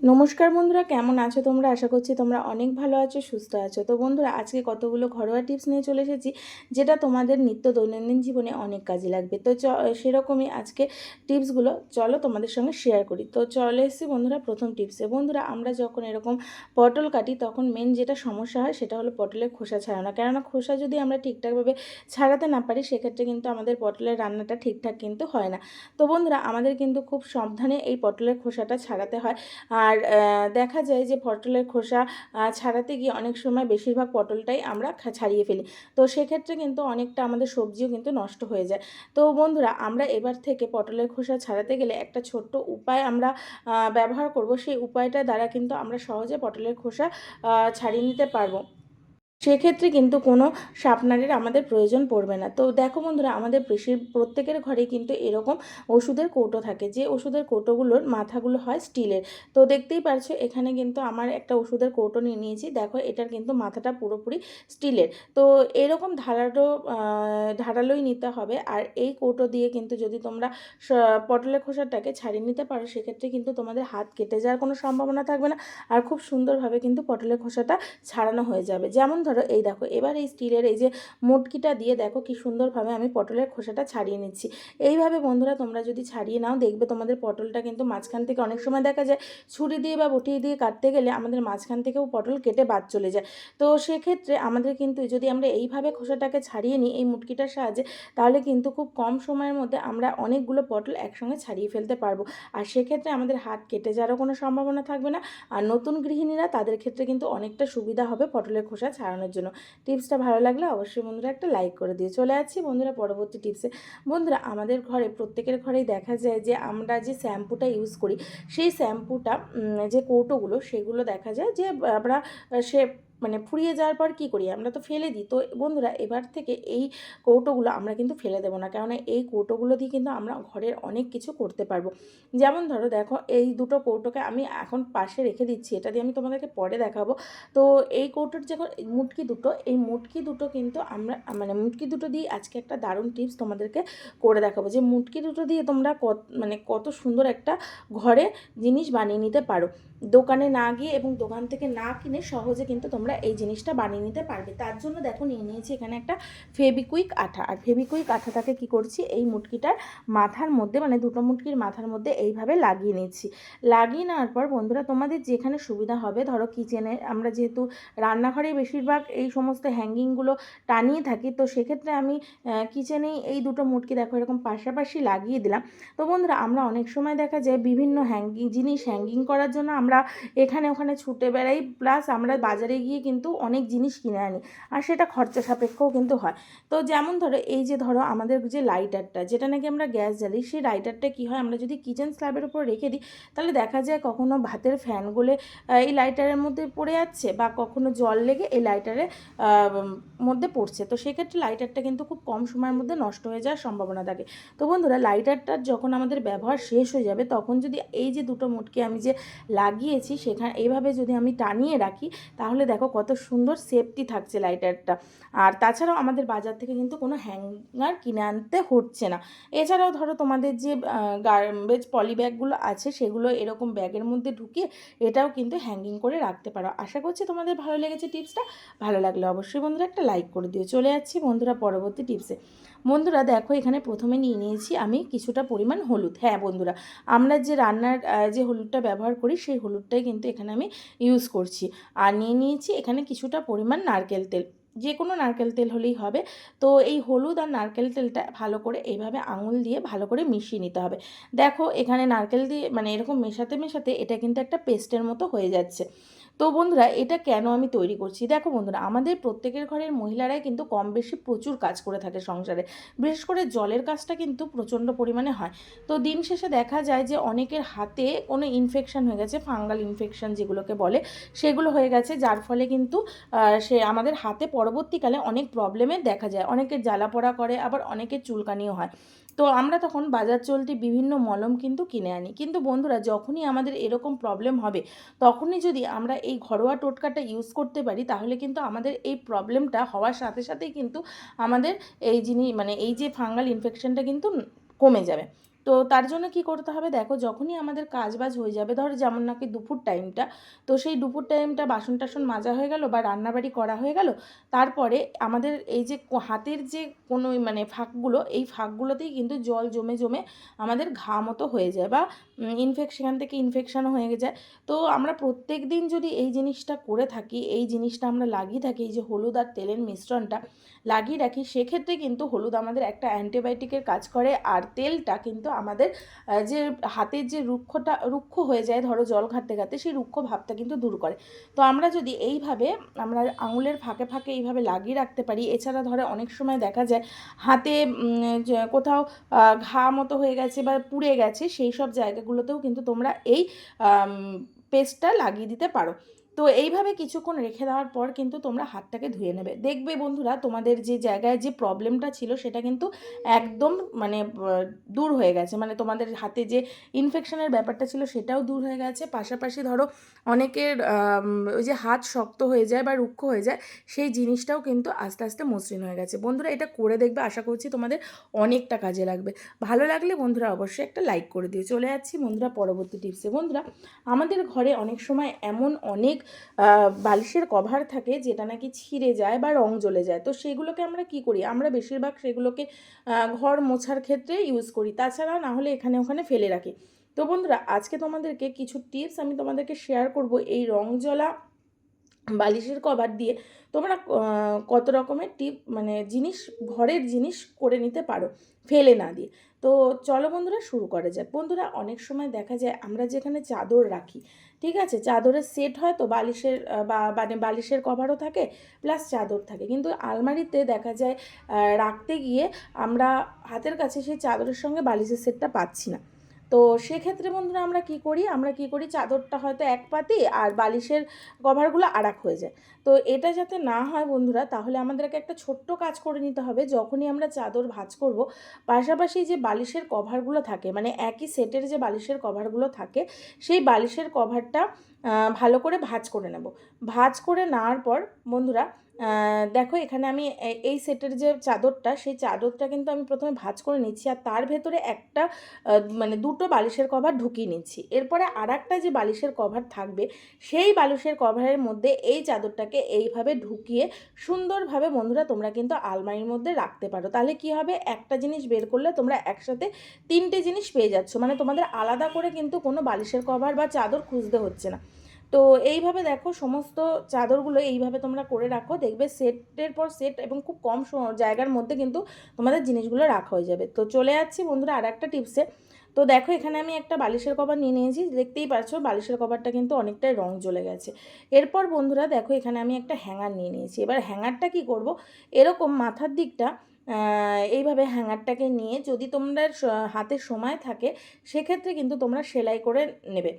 নমস্কার বন্ধুরা, কেমন আছো তোমরা? আশা করছি তোমরা অনেক ভালো আছো, সুস্থ আছো। তো বন্ধুরা, আজকে কতগুলো ঘরোয়া টিপস নিয়ে চলে এসেছি, যেটা তোমাদের নিত্য দৈনন্দিন জীবনে অনেক কাজে লাগবে। তো চ, সেরকমই আজকে টিপসগুলো চলো তোমাদের সঙ্গে শেয়ার করি। তো চলে এসেছি বন্ধুরা প্রথম টিপসে। বন্ধুরা, আমরা যখন এরকম পটল কাটি, তখন মেন যেটা সমস্যা হয়, সেটা হলো পটলের খোসা ছাড়ানো। কেননা খোসা যদি আমরা ঠিকঠাকভাবে ছাড়াতে না পারি, সেক্ষেত্রে কিন্তু আমাদের পটলের রান্নাটা ঠিকঠাক কিন্তু হয় না। তো বন্ধুরা, আমাদের কিন্তু খুব সাবধানে এই পটলের খোসাটা ছাড়াতে হয়। আর আহ, দেখা যায় যে পটলের খোসা ছাড়াতে গিয়ে অনেক সময় বেশিরভাগ পটলটাই আমরা ছাড়িয়ে ফেলি। তো সেক্ষেত্রে কিন্তু অনেকটা আমাদের সবজিও কিন্তু নষ্ট হয়ে যায়। তো বন্ধুরা আমরা এবার থেকে পটলের খোসা ছাড়াতে গেলে একটা ছোট্ট উপায় আমরা ব্যবহার করব। সেই উপায়টা দ্বারা কিন্তু আমরা সহজে পটলের খোসা ছাড়িয়ে নিতে পারব। সেক্ষেত্রে কিন্তু কোনো শার্পনারের আমাদের প্রয়োজন পড়বে না। তো দেখো বন্ধুরা আমাদের বেশির প্রত্যেকের ঘরেই কিন্তু এরকম ওষুধের কৌটো থাকে যে ওষুধের কৌটোগুলোর মাথাগুলো হয় স্টিলের। তো দেখতেই পারছ এখানে কিন্তু আমার একটা ওষুধের কৌটো নিয়ে নিয়েছি। দেখো এটার কিন্তু মাথাটা পুরোপুরি স্টিলের। তো এরকম আহ, ধারালোই নিতে হবে। আর এই কৌটো দিয়ে কিন্তু যদি তোমরা পটলের খোসাটাকে ছাড়িয়ে নিতে পারো সেক্ষেত্রে কিন্তু তোমাদের হাত কেটে যাওয়ার কোনো সম্ভাবনা থাকবে না। আর খুব সুন্দরভাবে কিন্তু পটলের খোসাটা ছাড়ানো হয়ে যাবে। যেমন ধরো, এই দেখো, এবার এই স্টিলের এই যে মুটকিটা দিয়ে দেখো কি সুন্দরভাবে আমি পটলের খোসাটা ছাড়িয়ে নিচ্ছি। এইভাবে বন্ধুরা তোমরা যদি ছাড়িয়ে নাও, দেখবে তোমাদের পটলটা কিন্তু মাঝখান থেকে অনেক সময় দেখা যায়, ছুরি দিয়ে বা বটি দিয়ে কাটতে গেলে আমাদের মাঝখান থেকেও পটল কেটে বাদ চলে যায়। তো সেক্ষেত্রে আমাদের কিন্তু যদি আমরা এইভাবে খোসাটাকে ছাড়িয়ে নিই, এই মুটকিটার সাহায্যে, তাহলে কিন্তু খুব কম সময়ের মধ্যে আমরা অনেকগুলো পটল একসঙ্গে ছাড়িয়ে ফেলতে পারব। আর সেক্ষেত্রে আমাদের হাত কেটে যাওয়ারও কোনো সম্ভাবনা থাকবে না। আর নতুন গৃহিণীরা তাদের ক্ষেত্রে কিন্তু অনেকটা সুবিধা হবে পটলের খোসা ছাড়ানোর জন্য। টিপসটা ভালো লাগলে অবশ্যই বন্ধুরা একটা লাইক করে দিয়ে চলে আসছি বন্ধুরা পরবর্তী টিপসে। বন্ধুরা, আমাদের ঘরে, প্রত্যেকের ঘরেই দেখা যায় যে আমরা যে শ্যাম্পুটা ইউজ করি, সেই শ্যাম্পুটা যে কৌটোগুলো, সেগুলো দেখা যায় যে আমরা, সে মানে ফুরিয়ে যাওয়ার পর কী করি? আমরা তো ফেলে দিই। তো বন্ধুরা, এবার থেকে এই কৌটোগুলো আমরা কিন্তু ফেলে দেবো না। কেননা এই কৌটোগুলো দিয়ে কিন্তু আমরা ঘরের অনেক কিছু করতে পারব। যেমন ধরো, দেখো এই দুটো কৌটোকে আমি এখন পাশে রেখে দিচ্ছি। এটা দিয়ে আমি তোমাদেরকে পরে দেখাবো। তো এই কৌটোর যে মুটকি দুটো, এই মুটকি দুটো কিন্তু আমরা মানে মুটকি দুটো দিয়ে আজকে একটা দারুণ টিপস তোমাদেরকে করে দেখাবো। যে মুটকি দুটো দিয়ে তোমরা কত মানে কত সুন্দর একটা ঘরে জিনিস বানিয়ে নিতে পারো। দোকানে না গিয়ে এবং দোকান থেকে না কিনে সহজে কিন্তু তোমরা এই জিনিসটা বানিয়ে নিতে পারবে। তার জন্য দেখো নিয়ে নিয়েছি এখানে একটা ফেবিকুইক আঠা। আর ফেবিকুইক আঠাটাকে কি করছি? এই মুটকিটার মাথার মধ্যে মানে দুটো মুটকির মাথার মধ্যে এইভাবে লাগিয়ে নিচ্ছি। লাগিয়ে নেওয়ার পর বন্ধুরা, তোমাদের যেখানে সুবিধা হবে, ধরো কিচেনে আমরা যেহেতু রান্নাঘরে বেশিরভাগ এই সমস্ত হ্যাঙ্গিংগুলো টানিয়ে থাকি, তো সেক্ষেত্রে আমি কিচেনেই এই দুটো মুটকি দেখো এরকম পাশাপাশি লাগিয়ে দিলাম। তো বন্ধুরা, আমরা অনেক সময় দেখা যায় বিভিন্ন হ্যাঙ্গিং, জিনিস হ্যাঙ্গিং করার জন্য আমরা এখানে ওখানে ছুটে বেড়াই, প্লাস আমরা বাজারে গিয়ে কিন্তু অনেক জিনিস কিনে আনি। আর সেটা খরচা সাপেক্ষও কিন্তু হয়। তো যেমন ধরো, এই যে ধরো আমাদের যে লাইটারটা যেটা নাকি আমরা গ্যাস জ্বালি সেই লাইটারটা কী হয়? আমরা যদি কিচেন স্ল্যাবের উপর রেখে দিই, তাহলে দেখা যায় কখনো ভাতের ফ্যান এই লাইটারের মধ্যে পড়ে যাচ্ছে বা কখনো জল লেগে এই লাইটারের মধ্যে পড়ছে। তো সেক্ষেত্রে লাইটারটা কিন্তু খুব কম সময়ের মধ্যে নষ্ট হয়ে যাওয়ার সম্ভাবনা থাকে। তো বন্ধুরা লাইটারটার যখন আমাদের ব্যবহার শেষ হয়ে যাবে, তখন যদি এই যে দুটো মুটকি আমি যে লাগিয়েছি, সেখানে, এইভাবে যদি আমি টানিয়ে রাখি, তাহলে দেখো কত সুন্দর সেফটি থাকছে লাইটারটা আর তাছাড়াও আমাদের বাজার থেকে কিন্তু কোনো হ্যাঙ্গার কিনে আনতে হচ্ছে না। এছাড়াও ধরো তোমাদের যে গার্বেজ পলি ব্যাগগুলো আছে, সেগুলো এরকম ব্যাগের মধ্যে ঢুকিয়ে এটাও কিন্তু হ্যাঙ্গিং করে রাখতে পারো। আশা করছি তোমাদের ভালো লেগেছে টিপসটা ভালো লাগলে অবশ্যই বন্ধুরা একটা লাইক করে দিও। চলে যাচ্ছি বন্ধুরা পরবর্তী টিপসে বন্ধুরা দেখো, এখানে প্রথমে নিয়ে নিয়েছি আমি কিছুটা পরিমাণ হলুদ। হ্যাঁ বন্ধুরা, আমরা যে রান্নার যে হলুদটা ব্যবহার করি, সেই হলুদটাই কিন্তু এখানে আমি ইউজ করছি। আর নিয়ে নিয়েছি এখানে কিছুটা পরিমাণ নারকেল তেল। যে কোনো নারকেল তেল হলেই হবে। তো এই হলুদ আর নারকেল তেলটা ভালো করে এইভাবে আঙুল দিয়ে ভালো করে মিশিয়ে নিতে হবে। দেখো, এখানে নারকেল দিয়ে মানে এরকম মেশাতে মেশাতে এটা কিন্তু একটা পেস্টের মতো হয়ে যাচ্ছে। তো বন্ধুরা, এটা কেন আমি তৈরি করছি? দেখো বন্ধুরা, আমাদের প্রত্যেকের ঘরের মহিলারাই কিন্তু কম বেশি প্রচুর কাজ করে থাকে সংসারে। বিশেষ করে জলের কাজটা কিন্তু প্রচণ্ড পরিমাণে হয়। তো দিন শেষে দেখা যায় যে, অনেকের হাতে কোনো ইনফেকশন হয়ে গেছে ফাঙ্গাল ইনফেকশান যেগুলোকে বলে, সেগুলো হয়ে গেছে, যার ফলে কিন্তু সে আমাদের হাতে পরবর্তীকালে অনেক প্রবলেমে দেখা যায়। অনেকের জ্বালা পোড়া করে, আবার অনেকের চুলকানিও হয়। তো আমরা তখন বাজার চলতি বিভিন্ন মলম কিন্তু কিনে আনি। কিন্তু বন্ধুরা, যখনই আমাদের এরকম প্রবলেম হবে, তখনই যদি আমরা এই ঘরোয়া টোটকাটা ইউজ করতে পারি, তাহলে কিন্তু আমাদের এই প্রবলেমটা হওয়ার সাথে সাথেই কিন্তু আমাদের এই যিনি মানে এই যে ফাঙ্গাল ইনফেকশনটা কিন্তু কমে যাবে। তো তার জন্য কি করতে হবে? দেখো যখনই আমাদের কাজ বাজ হয়ে যাবে, ধরো যেমন নাকি দুপুর টাইমটা তো সেই দুপুর টাইমটা বাসন টাসন মাজা হয়ে গেল বা রান্নাবাড়ি করা হয়ে গেল, তারপরে আমাদের এই যে হাতের যে কোনো মানে ফাঁকগুলো, এই ফাঁকগুলোতেই কিন্তু জল জমে জমে আমাদের ঘা মতো হয়ে যায় বা ইনফেকশন থেকে ইনফেকশনও হয়ে যায়। তো আমরা প্রত্যেক দিন যদি এই জিনিসটা করে থাকি, এই জিনিসটা আমরা লাগিয়ে থাকি, এই যে হলুদ আর তেলের মিশ্রণটা লাগিয়ে রাখি। সেক্ষেত্রে কিন্তু হলুদ আমাদের একটা অ্যান্টিবায়োটিকের কাজ করে, আর তেলটা কিন্তু আমাদের যে হাতের যে রুক্ষটা, রুক্ষ হয়ে যায়, ধরো জল ঘাটতে ঘাটতে, সেই রুক্ষ ভাবটা কিন্তু দূর করে। তো আমরা যদি এইভাবে, আমরা আঙুলের ফাঁকে ফাঁকে এইভাবে লাগিয়ে রাখতে পারি, এছাড়া ধরো অনেক সময় দেখা যায়, হাতে কোথাও ঘা মতো হয়ে গেছে বা পুড়ে গেছে, সেই সব জায়গাগুলোতেও কিন্তু তোমরা এই পেস্টটা লাগিয়ে দিতে পারো। তো এইভাবে কিছুক্ষণ রেখে দেওয়ার পর কিন্তু তোমরা হাতটাকে ধুয়ে নেবে। দেখবে বন্ধুরা, তোমাদের যে জায়গায় যে প্রবলেমটা ছিল, সেটা কিন্তু একদম মানে দূর হয়ে গেছে। মানে তোমাদের হাতে যে ইনফেকশনের ব্যাপারটা ছিল, সেটাও দূর হয়ে গেছে। পাশাপাশি ধরো, অনেকের ওই যে হাত শক্ত হয়ে যায় বা রুক্ষ হয়ে যায়, সেই জিনিসটাও কিন্তু আস্তে আস্তে মসৃণ হয়ে গেছে। বন্ধুরা, এটা করে দেখবে, আশা করছি তোমাদের অনেকটা কাজে লাগবে। ভালো লাগলে বন্ধুরা অবশ্যই একটা লাইক করে দিও। চলে যাচ্ছি বন্ধুরা পরবর্তী টিপসে বন্ধুরা, আমাদের ঘরে অনেক সময় এমন অনেক বালিশের কভার থাকে যেটা নাকি ছিঁড়ে যায় বা রং জ্বলে যায়। তো সেগুলোকে আমরা কি করি? আমরা বেশিরভাগ সেগুলোকে ঘর মোছার ক্ষেত্রে ইউজ করি। তাছাড়া না হলে এখানে ওখানে ফেলে রাখি। তো বন্ধুরা, আজকে তোমাদেরকে কিছু টিপস আমি তোমাদেরকে শেয়ার করব এই রং জ্বলা বালিশের কভার দিয়ে তোমরা কত রকমের টিপ মানে জিনিস, ঘরের জিনিস করে নিতে পারো, ফেলে না দিয়ে। তো চলো বন্ধুরা, শুরু করা যাক। বন্ধুরা, অনেক সময় দেখা যায় আমরা যেখানে চাদর রাখি, ঠিক আছে? চাদরের সেট হয় তো বালিশের বা মানে বালিশের কভারও থাকে, প্লাস চাদর থাকে। কিন্তু আলমারিতে দেখা যায় রাখতে গিয়ে আমরা হাতের কাছে সেই চাদরের সঙ্গে বালিশের সেটটা পাচ্ছি না। তো সেক্ষেত্রে বন্ধুরা আমরা কি করি? আমরা কি করি? চাদরটা হয়তো এক পাতি আর বালিশের কভারগুলো আরাক হয়ে যায়। তো এটা যাতে না হয় বন্ধুরা, তাহলে আমাদেরকে একটা ছোট্ট কাজ করে নিতে হবে। যখনই আমরা চাদর ভাজ করব, পাশাপাশি যে বালিশের কভারগুলো থাকে মানে একই সেটের যে বালিশের কভারগুলো থাকে, সেই বালিশের কভারটা ভালো করে ভাজ করে নেব। ভাজ করে নেওয়ার পর বন্ধুরা দেখো এখানে আমি এই সেটের যে চাদরটা, সেই চাদরটা কিন্তু আমি প্রথমে ভাজ করে নিচ্ছি আর তার ভেতরে একটা মানে দুটো বালিশের কভার ঢুকিয়ে নিচ্ছি। এরপরে আর একটা যে বালিশের কভার থাকবে, সেই বালিশের কভারের মধ্যে এই চাদরটাকে এইভাবে ঢুকিয়ে সুন্দরভাবে বন্ধুরা তোমরা কিন্তু আলমারির মধ্যে রাখতে পারো। তাহলে কি হবে? একটা জিনিস বের করলে তোমরা একসাথে তিনটে জিনিস পেয়ে যাচ্ছ। মানে তোমাদের আলাদা করে কিন্তু কোনো বালিশের কভার বা চাদর খুঁজতে হচ্ছে না। তো এইভাবে দেখো সমস্ত চাদরগুলো এইভাবে তোমরা করে রাখো। দেখবে সেটের পর সেট এবং খুব কম জায়গার মধ্যে কিন্তু তোমাদের জিনিসগুলো রাখা হয়ে যাবে। তো চলে যাচ্ছি বন্ধুরা আর একটা টিপসে তো দেখো এখানে আমি একটা বালিশের কভার নিয়ে নিয়েছি। দেখতেই পাচ্ছ বালিশের কভারটা কিন্তু অনেকটাই রং জ্বলে গেছে। এরপর বন্ধুরা দেখো এখানে আমি একটা হ্যাঙ্গার নিয়ে নিয়েছি। এবার হ্যাঙ্গারটা কি করব? এরকম মাথার দিকটা এইভাবে হ্যাঙ্গারটাকে নিয়ে যদি তোমরা হাতে সময় থাকে, সেক্ষেত্রে কিন্তু তোমরা সেলাই করে নেবে।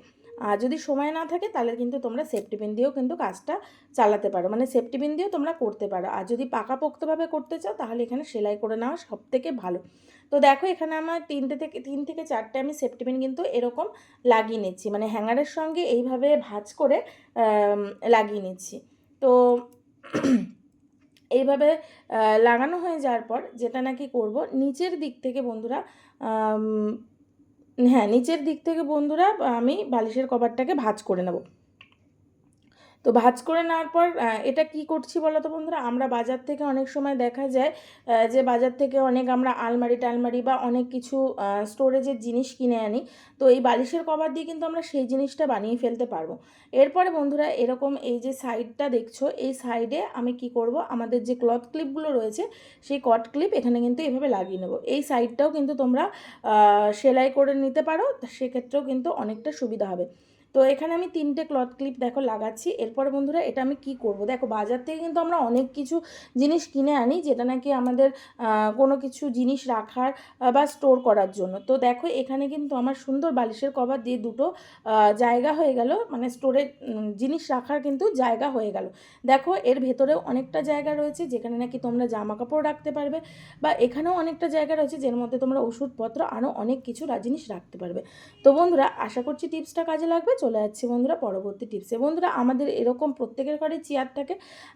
আর যদি সময় না থাকে, তাহলে কিন্তু তোমরা সেফটি পিন দিয়েও কিন্তু কাজটা চালাতে পারো। মানে সেফটি পিন দিয়েও তোমরা করতে পারো। আর যদি পাকাপোক্তভাবে করতে চাও, তাহলে এখানে সেলাই করে নেওয়া সব থেকে ভালো। তো দেখো, এখানে আমার তিনটে থেকে, তিন থেকে চারটে আমি সেফটি পিন কিন্তু এরকম লাগিয়ে নিচ্ছি। মানে হ্যাঙ্গারের সঙ্গে এইভাবে ভাঁজ করে লাগিয়ে নিচ্ছি। তো এইভাবে লাগানো হয়ে যাওয়ার পর যেটা নাকি করব, নিচের দিক থেকে বন্ধুরা হ্যাঁ নিচের দিক থেকে বন্ধুরা আমি বালিশের কভারটাকে ভাঁজ করে নেব। তো ভাজ করে নেওয়ার পর এটা কি করছি বলো তো বন্ধুরা? আমরা বাজার থেকে অনেক সময় দেখা যায় যে বাজার থেকে অনেক আমরা আলমারি টালমারি বা অনেক কিছু স্টোরেজের জিনিস কিনে আনি। তো এই বালিশের কভার দিয়ে কিন্তু আমরা সেই জিনিসটা বানিয়ে ফেলতে পারব। এরপরে বন্ধুরা, এরকম এই যে সাইডটা দেখছ, এই সাইডে আমি কি করব? আমাদের যে ক্লথ ক্লিপগুলো রয়েছে, সেই কট ক্লিপ এখানে কিন্তু এভাবে লাগিয়ে নেব। এই সাইডটাও কিন্তু তোমরা সেলাই করে নিতে পারো সেক্ষেত্রেও কিন্তু অনেকটা সুবিধা হবে। তো এখানে আমি তিনটে ক্লথ ক্লিপ দেখো লাগাচ্ছি। এরপর বন্ধুরা এটা আমি কি করব? দেখো বাজার থেকে কিন্তু আমরা অনেক কিছু জিনিস কিনে আনি যেটা নাকি আমাদের কোনো কিছু জিনিস রাখার বা স্টোর করার জন্য। তো দেখো এখানে কিন্তু আমার সুন্দর বালিশের কভার দিয়ে দুটো জায়গা হয়ে গেল। মানে স্টোরে জিনিস রাখার কিন্তু জায়গা হয়ে গেল। দেখো এর ভেতরেও অনেকটা জায়গা রয়েছে যেখানে নাকি তোমরা জামা কাপড় রাখতে পারবে বা এখানেও অনেকটা জায়গা রয়েছে যের মধ্যে তোমরা ওষুধপত্র আরও অনেক কিছু জিনিস রাখতে পারবে। তো বন্ধুরা আশা করছি টিপসটা কাজে লাগবে। চলে যাচ্ছি বন্ধুরা পরবর্তী টিপসে বন্ধুরা, আমাদের এরকম প্রত্যেকের ঘরে চেয়ার থাকে।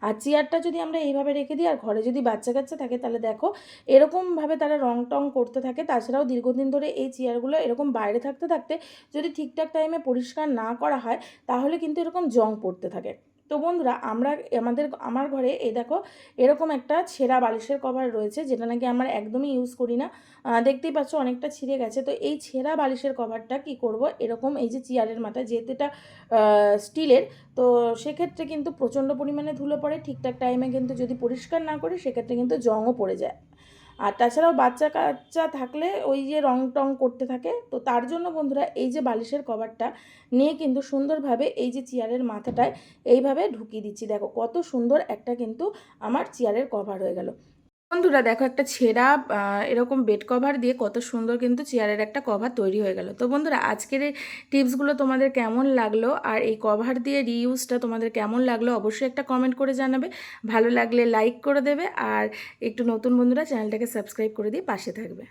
আর চেয়ারটা যদি আমরা এইভাবে রেখে দিই, আর ঘরে যদি বাচ্চা কাচ্চা থাকে, তাহলে দেখো এরকমভাবে তারা রং টং করতে থাকে। তাছাড়াও দীর্ঘদিন ধরে এই চেয়ারগুলো এরকম বাইরে থাকতে থাকতে যদি ঠিকঠাক টাইমে পরিষ্কার না করা হয়, তাহলে কিন্তু এরকম জং পড়তে থাকে। তো বন্ধুরা, আমরা আমাদের, আমার ঘরে এই দেখো এরকম একটা ছেঁড়া বালিশের কভার রয়েছে, যেটা নাকি আমরা একদমই ইউজ করি না। দেখতেই পাচ্ছ অনেকটা ছিঁড়ে গেছে। তো এই ছেঁড়া বালিশের কভারটা কি করব? এরকম এই যে চেয়ারের মাথায়, যেহেতু এটা স্টিলের তো সেক্ষেত্রে কিন্তু প্রচণ্ড পরিমাণে ধুলো পড়ে। ঠিকঠাক টাইমে কিন্তু যদি পরিষ্কার না করি, সেক্ষেত্রে কিন্তু জংও পড়ে যায়। আর তাছাড়াও বাচ্চা কাচ্চা থাকলে ওই যে রং টং করতে থাকে, তো তার জন্য বন্ধুরা এই যে বালিশের কভারটা নিয়ে কিন্তু সুন্দরভাবে এই যে চেয়ারের মাথাটায় এইভাবে ঢুকিয়ে দিচ্ছি। দেখো কত সুন্দর একটা কিন্তু আমার চেয়ারের কভার হয়ে গেল। বন্ধুরা দেখো একটা ছেঁড়া এরকম বেড কভার দিয়ে কত সুন্দর কিন্তু চেয়ারের একটা কভার তৈরি হয়ে গেল। তো বন্ধুরা, আজকের এই টিপসগুলো তোমাদের কেমন লাগল আর এই কভার দিয়ে রিইউজটা তোমাদের কেমন লাগল অবশ্যই একটা কমেন্ট করে জানাবে। ভালো লাগলে লাইক করে দেবে আর একটু নতুন বন্ধুরা চ্যানেলটাকে সাবস্ক্রাইব করে দিয়ে পাশে থাকবে।